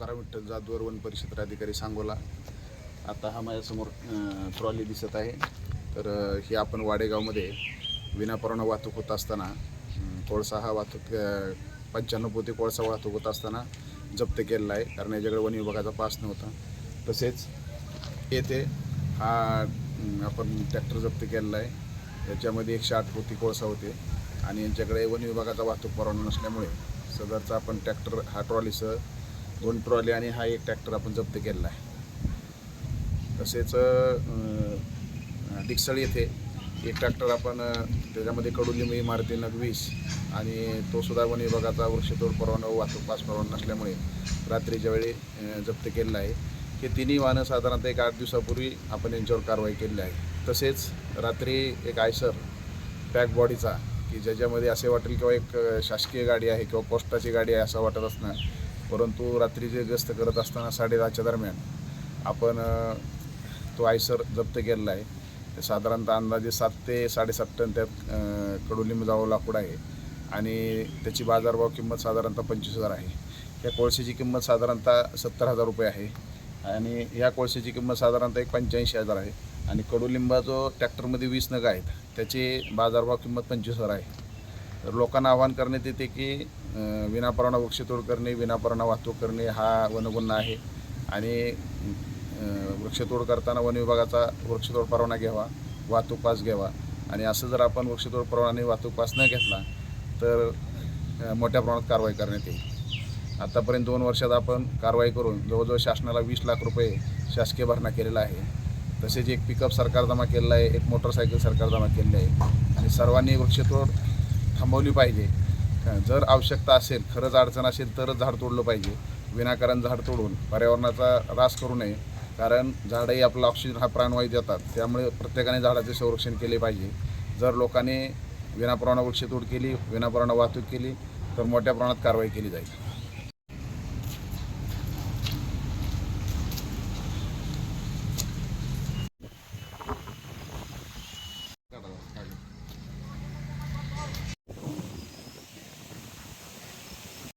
Vitthal Jadhavar one परिषद अधिकारी सांगोला. आता हा माझ्यासमोर ट्रॉली दिसत आहे. तर हे ही आपण वाडेगावमध्ये विनापरवाना वाहतूक होत असताना कोळसा हा वाहतूक पंच्याण्णव पोते कोळसा वाहतूक होत असताना जप्त केलेला आहे. कारण याच्याकडे वन विभागाचा पास नव्हता. तसेच येथे हा आपण ट्रॅक्टर जप्त केलेला आहे. याच्यामध्ये एकशे आठ पोती कोळसा होते. आणि यांच्याकडे वन विभागाचा वाहतूक परवाना नसल्यामुळे सदरचा आपण ट्रॅक्टर हा ट्रॉलीसह दोन ट्रॉली आणि हा एक ट्रॅक्टर आपण जप्त केलेला आहे. तसेच डिक्सळ येथे एक ट्रॅक्टर आपण त्याच्यामध्ये कडुलिंब इमारती नगवीस आणि तो सुद्धा वन विभागाचा वृक्षतोड परवाना व वाहतूक पास परवाना नसल्यामुळे रात्रीच्या वेळी जप्त केलेला आहे. हे तिन्ही वाहनं साधारणतः एक आठ दिवसापूर्वी आपण यांच्यावर कारवाई केलेली आहे. तसेच रात्री एक आयसर पॅक बॉडीचा की ज्याच्यामध्ये असे वाटेल किंवा एक शासकीय गाडी आहे किंवा पोस्टाची गाडी आहे असं वाटत असणार परंतु रात्री जे गस्त करत असताना साडेदहाच्या दरम्यान आपण तो आयसर जप्त केलेला आहे. साधारणतः अंदाजे सात ते साडेसात टन त्यात कडुलिंब जावं लाकूड आहे आणि त्याची बाजारभाव किंमत साधारणतः पंचवीस हजार आहे. या कोळशाची किंमत साधारणतः सत्तर हजार रुपये आहे आणि ह्या कोळशाची किंमत साधारणतः एक पंच्याऐंशी हजार आहे. आणि कडुलिंबा जो ट्रॅक्टरमध्ये वीस नग आहेत. त्याची बाजारभाव किंमत पंचवीस हजार आहे. तर लोकांना आवाहन करण्यात येते की विनापरवाना वृक्षतोड करणे विनापरवाना वाहतूक करणे हा वनगुन्हा आहे. आणि वृक्षतोड करताना वन विभागाचा वृक्षतोड परवाना घ्यावा वाहतूक पास घ्यावा. आणि असं जर आपण वृक्षतोड परवाना वाहतूक पास न घेतला तर मोठ्या प्रमाणात कारवाई करण्यात येईल. आत्तापर्यंत दोन वर्षात आपण कारवाई करून जवळजवळ शासनाला वीस लाख रुपये शासकीय भरणा केलेला आहे. तसेच एक पिकअप सरकार जमा केलेला आहे एक मोटरसायकल सरकार जमा केलेली आहे. आणि सर्वांनी वृक्षतोड थांबवली पाहिजे. जर आवश्यकता असेल खरंच अडचण असेल तरच झाड तोडलं पाहिजे. विनाकारण झाड तोडून पर्यावरणाचा ऱ्हास करू नये. कारण झाडंही आपला ऑक्सिजन हा प्राणवायू देतात. त्यामुळे प्रत्येकाने झाडाचे संरक्षण केले पाहिजे. जर लोकांनी विनाप्रमाणात वृक्षतोड केली विनाप्रमाणात वाहतूक केली तर मोठ्या प्रमाणात कारवाई केली जाईल.